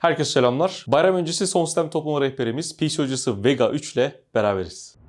Herkese selamlar. Bayram öncesi son sistem toplama rehberimiz PC hocası Vega 3 ile beraberiz.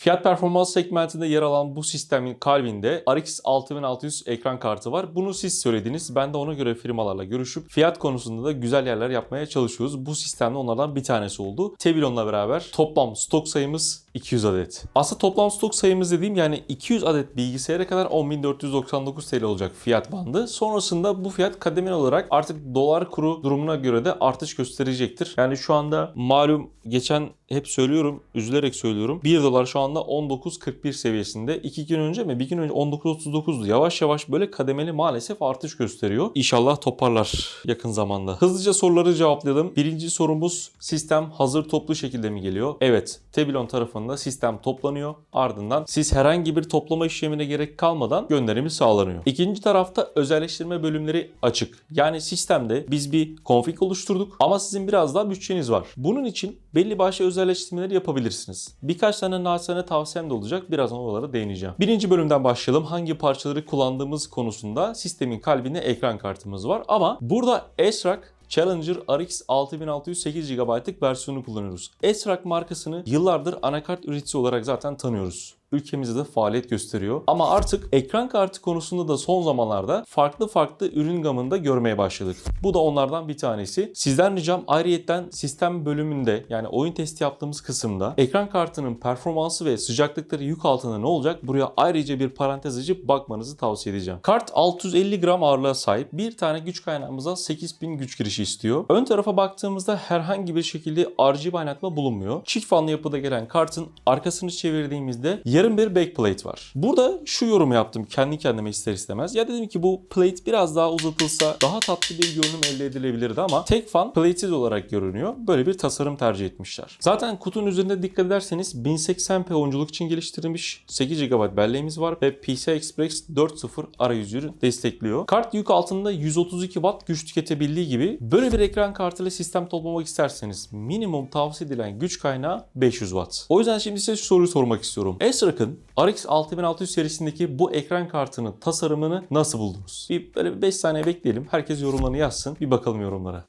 Fiyat performans segmentinde yer alan bu sistemin kalbinde RX 6600 ekran kartı var. Bunu siz söylediniz. Ben de ona göre firmalarla görüşüp fiyat konusunda da güzel yerler yapmaya çalışıyoruz. Bu sistemde onlardan bir tanesi oldu. Tebilon'la beraber toplam stok sayımız 200 adet. Aslında toplam stok sayımız dediğim yani 200 adet bilgisayara kadar 10.499 TL olacak fiyat bandı. Sonrasında bu fiyat kademeli olarak artık dolar kuru durumuna göre de artış gösterecektir. Yani şu anda malum geçen hep söylüyorum, üzülerek söylüyorum. 1 dolar şu anda 19.41 seviyesinde. 2 gün önce mi? Bir gün önce 19.39'du. Yavaş yavaş böyle kademeli maalesef artış gösteriyor. İnşallah toparlar yakın zamanda. Hızlıca soruları cevaplayalım. Birinci sorumuz sistem hazır toplu şekilde mi geliyor? Evet. Tebilon tarafında sistem toplanıyor. Ardından siz herhangi bir toplama işlemine gerek kalmadan gönderimi sağlanıyor. İkinci tarafta özelleştirme bölümleri açık. Yani sistemde biz bir config oluşturduk ama sizin biraz daha bütçeniz var. Bunun için belli başlı özelleştirmeleri yapabilirsiniz. Birkaç tane naçizane tavsiyem de olacak. Birazdan oralara değineceğim. Birinci bölümden başlayalım. Hangi parçaları kullandığımız konusunda sistemin kalbinde ekran kartımız var. Ama burada SRAC Challenger RX 6608 GB'lık versiyonu kullanıyoruz. SRAC markasını yıllardır anakart üreticisi olarak zaten tanıyoruz ülkemizde de faaliyet gösteriyor. Ama artık ekran kartı konusunda da son zamanlarda farklı farklı ürün gamında görmeye başladık. Bu da onlardan bir tanesi. Sizden ricam ayrıyetten sistem bölümünde yani oyun testi yaptığımız kısımda ekran kartının performansı ve sıcaklıkları yük altında ne olacak? Buraya ayrıca bir parantez açıp bakmanızı tavsiye edeceğim. Kart 650 gram ağırlığa sahip. Bir tane güç kaynağımıza 8000 güç girişi istiyor. Ön tarafa baktığımızda herhangi bir şekilde RGB aydınlatma bulunmuyor. Çift fanlı yapıda gelen kartın arkasını çevirdiğimizde yarım bir backplate var. Burada şu yorumu yaptım kendi kendime ister istemez. Ya dedim ki bu plate biraz daha uzatılsa daha tatlı bir görünüm elde edilebilirdi ama tek fan plate'siz olarak görünüyor. Böyle bir tasarım tercih etmişler. Zaten kutunun üzerinde dikkat ederseniz 1080p oyunculuk için geliştirilmiş 8 GB belleğimiz var ve PCI Express 4.0 arayüzünü destekliyor. Kart yük altında 132 Watt güç tüketebildiği gibi böyle bir ekran kartıyla sistem toplamak isterseniz minimum tavsiye edilen güç kaynağı 500 Watt. O yüzden şimdi size şu soruyu sormak istiyorum. Esrac'ın RX 6600 serisindeki bu ekran kartının tasarımını nasıl buldunuz? Bir böyle bir 5 saniye bekleyelim. Herkes yorumlarını yazsın. Bir bakalım yorumlara.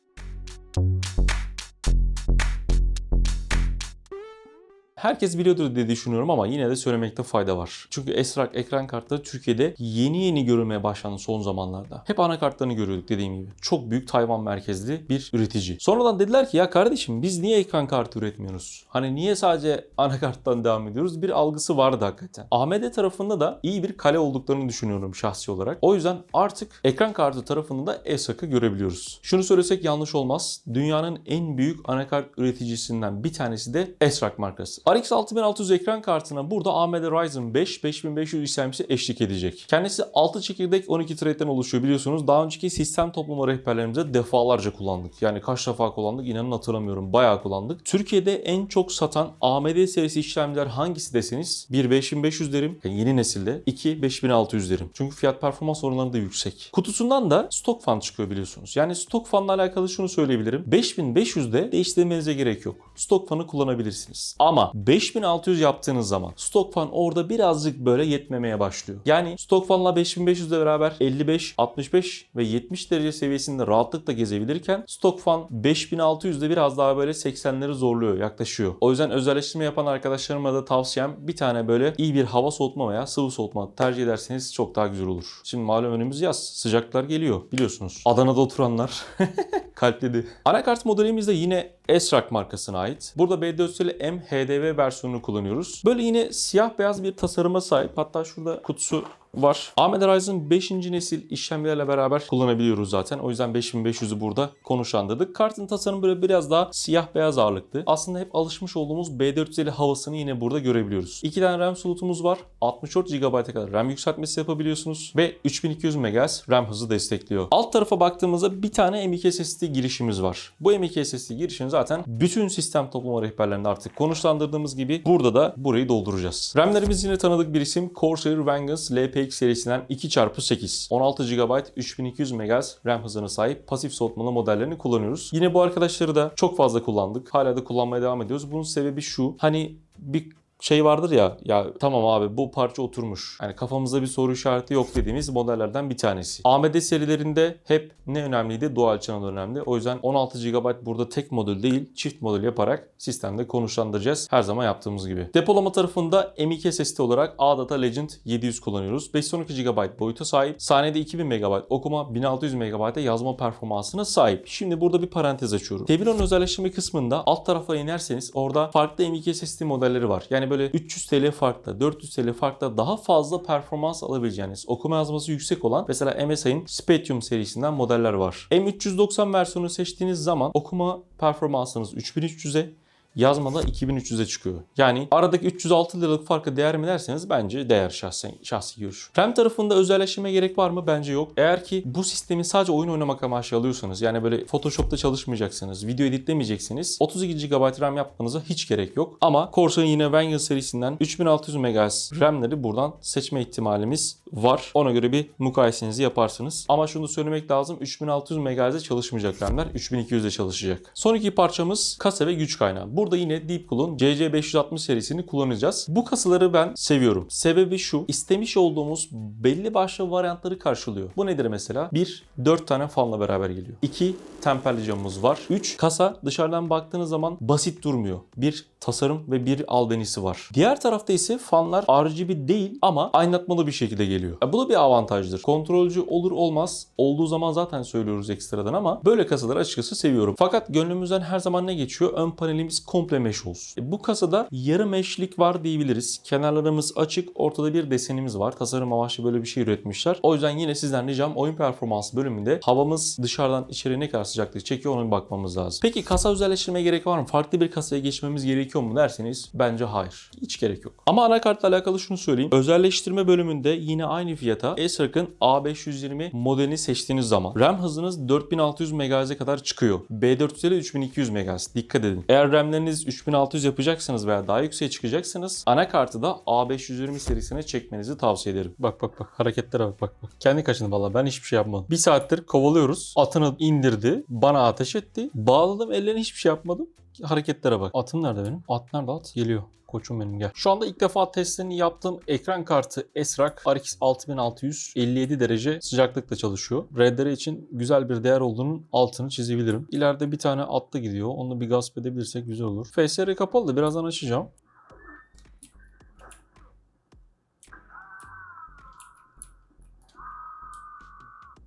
Herkes biliyordur diye düşünüyorum ama yine de söylemekte fayda var. Çünkü Esrak ekran kartları Türkiye'de yeni yeni görülmeye başlandı son zamanlarda. Hep anakartlarını görüyorduk dediğim gibi. Çok büyük Tayvan merkezli bir üretici. Sonradan dediler ki ya kardeşim biz niye ekran kartı üretmiyoruz? Hani niye sadece anakarttan devam ediyoruz? Bir algısı vardı hakikaten. AMD tarafında da iyi bir kale olduklarını düşünüyorum şahsi olarak. O yüzden artık ekran kartı tarafında da Esrak'ı görebiliyoruz. Şunu söylesek yanlış olmaz. Dünyanın en büyük anakart üreticisinden bir tanesi de Esrak markası. RX 6600 ekran kartına burada AMD Ryzen 5 5500 işlemcisi eşlik edecek. Kendisi 6 çekirdek 12 thread'den oluşuyor biliyorsunuz. Daha önceki sistem toplama rehberlerimizde defalarca kullandık. Yani kaç defa kullandık inanın hatırlamıyorum. Bayağı kullandık. Türkiye'de en çok satan AMD serisi işlemciler hangisi deseniz 1 5500 derim. Yani yeni nesilde. 2 5600 derim. Çünkü fiyat performans oranları da yüksek. Kutusundan da stok fan çıkıyor biliyorsunuz. Yani stok fanla alakalı şunu söyleyebilirim. 5500'de değiştirmenize gerek yok. Stok fanı kullanabilirsiniz. Ama 5600 yaptığınız zaman stok fan orada birazcık böyle yetmemeye başlıyor. Yani stok fanla 5500 ile beraber 55, 65 ve 70 derece seviyesinde rahatlıkla gezebilirken stok fan 5600'de biraz daha böyle 80'leri zorluyor, yaklaşıyor. O yüzden özelleştirme yapan arkadaşlarıma da tavsiyem bir tane böyle iyi bir hava soğutma veya sıvı soğutma tercih ederseniz çok daha güzel olur. Şimdi malum önümüz yaz. Sıcaklar geliyor biliyorsunuz. Adana'da oturanlar kalpledi. Anakart modelimiz de yine Esrak markasına ait. Burada B450M HDV versiyonunu kullanıyoruz. Böyle yine siyah beyaz bir tasarıma sahip. Hatta şurada kutusu var. AMD Ryzen 5. nesil işlemlerle beraber kullanabiliyoruz zaten. O yüzden 5500'ü burada konuşlandırdık. Kartın tasarımı böyle biraz daha siyah beyaz ağırlıklı. Aslında hep alışmış olduğumuz B450 havasını yine burada görebiliyoruz. 2 tane RAM slotumuz var. 64 GB'a kadar RAM yükseltmesi yapabiliyorsunuz ve 3200 MHz RAM hızı destekliyor. Alt tarafa baktığımızda bir tane M.2 SSD girişimiz var. Bu M.2 SSD girişini zaten bütün sistem toplama rehberlerinde artık konuşlandırdığımız gibi burada da burayı dolduracağız. RAM'lerimiz yine tanıdık bir isim. Corsair Vengeance LP RTX serisinden 2x8 16 GB 3200 MHz RAM hızına sahip pasif soğutmalı modellerini kullanıyoruz. Yine bu arkadaşları da çok fazla kullandık. Hala da kullanmaya devam ediyoruz. Bunun sebebi şu. Hani bir şey vardır ya ya tamam abi bu parça oturmuş. Yani kafamızda bir soru işareti yok dediğimiz modellerden bir tanesi. AMD serilerinde hep ne önemliydi? Dual channel önemli. O yüzden 16 GB burada tek modül değil çift modül yaparak sistemde konuşlandıracağız. Her zaman yaptığımız gibi. Depolama tarafında M.2 SSD olarak ADATA Legend 700 kullanıyoruz. 512 GB boyuta sahip. Saniyede 2000 MB okuma, 1600 MB'e yazma performansına sahip. Şimdi burada bir parantez açıyorum. Tevlon özelleştirme kısmında alt tarafa inerseniz orada farklı M.2 SSD modelleri var. Yani böyle 300 TL farklı, 400 TL farklı daha fazla performans alabileceğiniz, okuma yazması yüksek olan mesela MSI'nin Spectrum serisinden modeller var. M390 versiyonu seçtiğiniz zaman okuma performansınız 3300'e, yazmada 2300'e çıkıyor. Yani aradaki 306 liralık farka değer mi derseniz bence değer şahsen, şahsi görüş. RAM tarafında özelleştirme gerek var mı? Bence yok. Eğer ki bu sistemi sadece oyun oynamak amaçlı alıyorsanız yani böyle Photoshop'ta çalışmayacaksınız, video editlemeyeceksiniz 32 GB RAM yapmanıza hiç gerek yok. Ama Corsair'ın yine Vanguard serisinden 3600 MHz RAM'leri buradan seçme ihtimalimiz var. Ona göre bir mukayesenizi yaparsınız. Ama şunu söylemek lazım 3600 MHz'de çalışmayacak RAM'ler 3200'de çalışacak. Son iki parçamız kasa ve güç kaynağı. Burada yine Deepcool'un CC560 serisini kullanacağız. Bu kasaları ben seviyorum. Sebebi şu, istemiş olduğumuz belli başlı varyantları karşılıyor. Bu nedir mesela? 1. 4 tane fanla beraber geliyor. 2. Temperli camımız var. 3. Kasa dışarıdan baktığınız zaman basit durmuyor. Bir tasarım ve bir albenisi var. Diğer tarafta ise fanlar RGB değil ama aydınlatmalı bir şekilde geliyor. E, Bu da bir avantajdır. Kontrolcü olur olmaz. Olduğu zaman zaten söylüyoruz ekstradan ama böyle kasaları açıkçası seviyorum. Fakat gönlümüzden her zaman ne geçiyor? Ön panelimiz komple mesh olsun. E, bu kasada yarı meshlik var diyebiliriz. Kenarlarımız açık, ortada bir desenimiz var. Tasarım amaçlı böyle bir şey üretmişler. O yüzden yine sizden ricam oyun performansı bölümünde havamız dışarıdan içeri ne kadar sıcaklık çekiyor ona bir bakmamız lazım. Peki kasa özelleştirmeye gerek var mı? Farklı bir kasaya geçmemiz gerekiyor mu derseniz bence hayır. Hiç gerek yok. Ama anakartla alakalı şunu söyleyeyim. Özelleştirme bölümünde yine aynı fiyata ASRock'ın A520 modelini seçtiğiniz zaman RAM hızınız 4600 MHz'e kadar çıkıyor. B450 3200 MHz. Dikkat edin. Eğer RAM'leriniz 3600 yapacaksanız veya daha yükseğe çıkacaksanız anakartı da A520 serisine çekmenizi tavsiye ederim. Bak bak bak hareketlere bak bak bak. Kendi kaçındı valla ben hiçbir şey yapmadım. Bir saattir kovalıyoruz. Atını indirdi. Bana ateş etti. Bağladım ellerine hiçbir şey yapmadım. Hareketlere bak. Atım nerede benim? At nerede at? Geliyor. Koçum benim gel. Şu anda ilk defa testlerini yaptığım ekran kartı Esrak RX 6600 57 derece sıcaklıkla çalışıyor. RDR için güzel bir değer olduğunun altını çizebilirim. İleride bir tane atlı gidiyor. Onu bir gasp edebilirsek güzel olur. FSR kapalı da birazdan açacağım.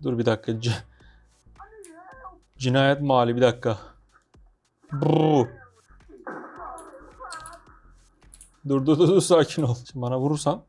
Dur bir dakika. Cinayet mahalli bir dakika. Brrr. Dur dur dur dur, sakin ol. Şimdi bana vurursan.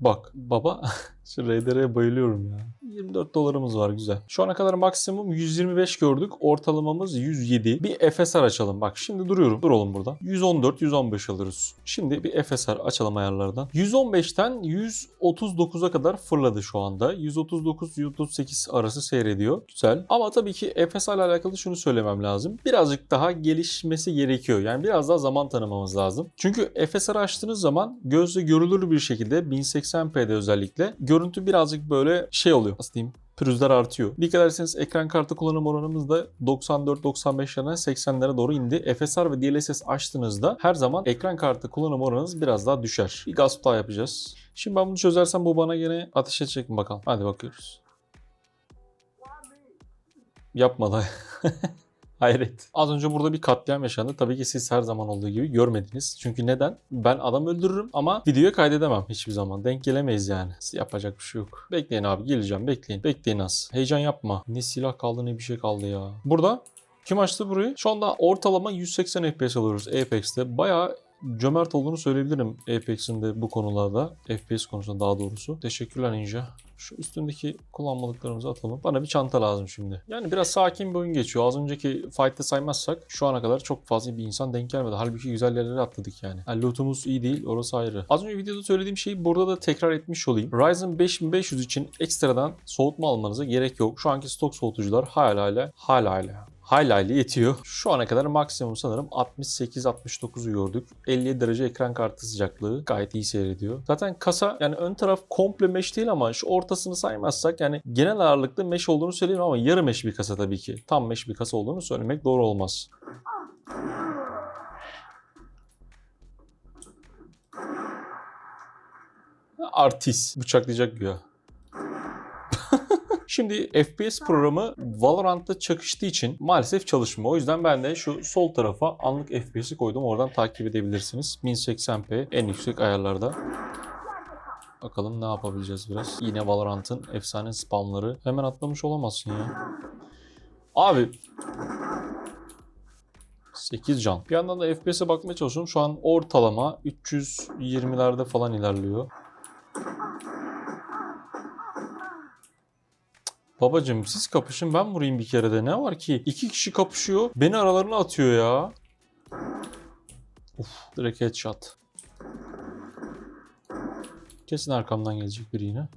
Bak baba şu RDR'ye bayılıyorum ya. 24 dolarımız var güzel. Şu ana kadar maksimum 125 gördük. Ortalamamız 107. Bir FSR açalım. Bak şimdi duruyorum. Dur oğlum burada. 114, 115 alırız. Şimdi bir FSR açalım ayarlardan. 115'ten 139'a kadar fırladı şu anda. 139-138 arası seyrediyor. Güzel. Ama tabii ki FSR ile alakalı şunu söylemem lazım. Birazcık daha gelişmesi gerekiyor. Yani biraz daha zaman tanımamız lazım. Çünkü FSR açtığınız zaman gözle görülür bir şekilde 1080p'de özellikle görüntü birazcık böyle şey oluyor. Nasıl diyeyim? pürüzler artıyor. Dikkat ederseniz ekran kartı kullanım oranımız da 94-95'lerden 80'lere doğru indi. FSR ve DLSS açtığınızda her zaman ekran kartı kullanım oranınız biraz daha düşer. Bir gasp daha yapacağız. Şimdi ben bunu çözersem bu bana gene ateş edecek mi bakalım. Hadi bakıyoruz. Yapmadı. Hayret. Az önce burada bir katliam yaşandı. Tabii ki siz her zaman olduğu gibi görmediniz. Çünkü neden? Ben adam öldürürüm ama videoya kaydedemem hiçbir zaman. Denk gelemeyiz yani. Yapacak bir şey yok. Bekleyin abi geleceğim. Bekleyin. Bekleyin az. Heyecan yapma. Ne silah kaldı ne bir şey kaldı ya. Burada kim açtı burayı? Şu anda ortalama 180 FPS alıyoruz Apex'te. Bayağı cömert olduğunu söyleyebilirim Apex'in de bu konularda. FPS konusunda daha doğrusu. Teşekkürler Ninja. Şu üstündeki kullanmadıklarımızı atalım. Bana bir çanta lazım şimdi. Yani biraz sakin bir oyun geçiyor. Az önceki fight'te saymazsak şu ana kadar çok fazla bir insan denk gelmedi. Halbuki güzel yerlere atladık yani. yani lootumuz iyi değil orası ayrı. Az önce videoda söylediğim şeyi burada da tekrar etmiş olayım. Ryzen 5500 için ekstradan soğutma almanıza gerek yok. Şu anki stok soğutucular hala hala hala hala hala yetiyor. Şu ana kadar maksimum sanırım 68-69'u gördük. 57 derece ekran kartı sıcaklığı gayet iyi seyrediyor. Zaten kasa yani ön taraf komple mesh değil ama şu ortasını saymazsak yani genel ağırlıklı mesh olduğunu söyleyeyim ama yarı mesh bir kasa tabii ki. Tam mesh bir kasa olduğunu söylemek doğru olmaz. Artist. Bıçaklayacak güya. Şimdi FPS programı Valorant'ta çakıştığı için maalesef çalışmıyor. O yüzden ben de şu sol tarafa anlık FPS'i koydum. Oradan takip edebilirsiniz. 1080p en yüksek ayarlarda. Bakalım ne yapabileceğiz biraz. Yine Valorant'ın efsane spamları. Hemen atlamış olamazsın ya. Abi 8 can. Bir yandan da FPS'e bakmaya çalışıyorum. Şu an ortalama 320'lerde falan ilerliyor. Babacım siz kapışın ben vurayım bir kere de. Ne var ki? İki kişi kapışıyor. Beni aralarına atıyor ya. Uf direkt headshot. Kesin arkamdan gelecek biri yine.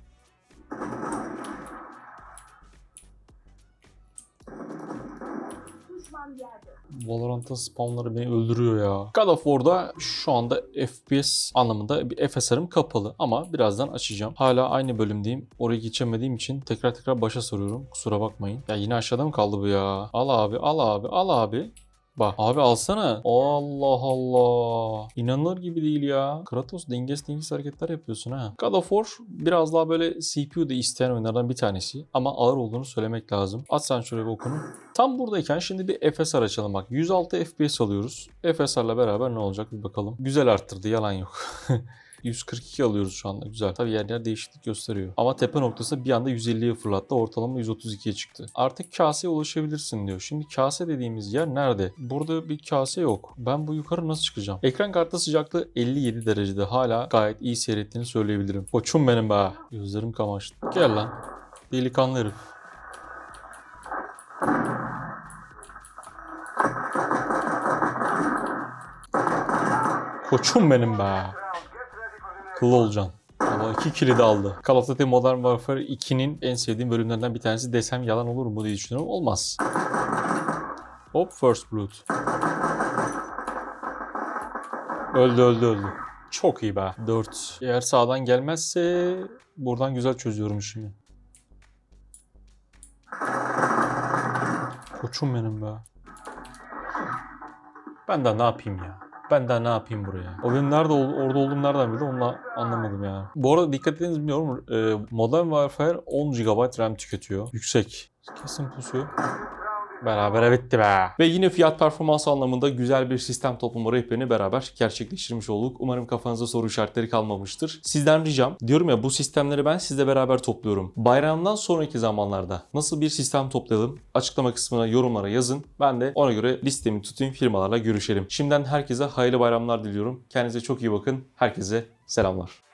Valorant'ın spawnları beni öldürüyor ya. God of War'da şu anda FPS anlamında bir FSR'ım kapalı ama birazdan açacağım. Hala aynı bölümdeyim. Oraya geçemediğim için tekrar tekrar başa soruyorum. Kusura bakmayın. Ya yine aşağıda mı kaldı bu ya? Al abi, al abi, al abi. Bak abi alsana. Allah Allah. İnanılır gibi değil ya. Kratos dengesiz dengesiz hareketler yapıyorsun ha. God of War biraz daha böyle CPU da isteyen oyunlardan bir tanesi. Ama ağır olduğunu söylemek lazım. At sen şöyle bir okunu. Tam buradayken şimdi bir FSR açalım bak. 106 FPS alıyoruz. FSR'la beraber ne olacak bir bakalım. Güzel arttırdı yalan yok. 142 alıyoruz şu anda güzel. Tabii yer yer değişiklik gösteriyor. Ama tepe noktası bir anda 150'ye fırlattı. Ortalama 132'ye çıktı. Artık kaseye ulaşabilirsin diyor. Şimdi kase dediğimiz yer nerede? Burada bir kase yok. Ben bu yukarı nasıl çıkacağım? Ekran kartı sıcaklığı 57 derecede. Hala gayet iyi seyrettiğini söyleyebilirim. Koçum benim be. Gözlerim kamaştı. Gel lan. Delikanlı herif. Koçum benim be. Kıllı olacaksın. Ama iki kilidi aldı. Call of Duty Modern Warfare 2'nin en sevdiğim bölümlerinden bir tanesi desem yalan olur mu diye düşünüyorum. Olmaz. Hop First Blood. Öldü öldü öldü. Çok iyi be. 4. Eğer sağdan gelmezse buradan güzel çözüyorum işimi. Koçum benim be. Ben daha ne yapayım ya? Ben daha ne yapayım buraya? O benim nerede orada olduğum nereden bildi onu anlamadım yani. Bu arada dikkat ediniz bilmiyorum. e, Modern Warfare 10 GB RAM tüketiyor. Yüksek. Kesin pusuyor. Beraber bitti be. Ve yine fiyat performans anlamında güzel bir sistem toplama rehberini beraber gerçekleştirmiş olduk. Umarım kafanızda soru işaretleri kalmamıştır. Sizden ricam diyorum ya bu sistemleri ben sizle beraber topluyorum. Bayramdan sonraki zamanlarda nasıl bir sistem toplayalım? Açıklama kısmına yorumlara yazın. Ben de ona göre listemi tutayım firmalarla görüşelim. Şimdiden herkese hayırlı bayramlar diliyorum. Kendinize çok iyi bakın. Herkese selamlar.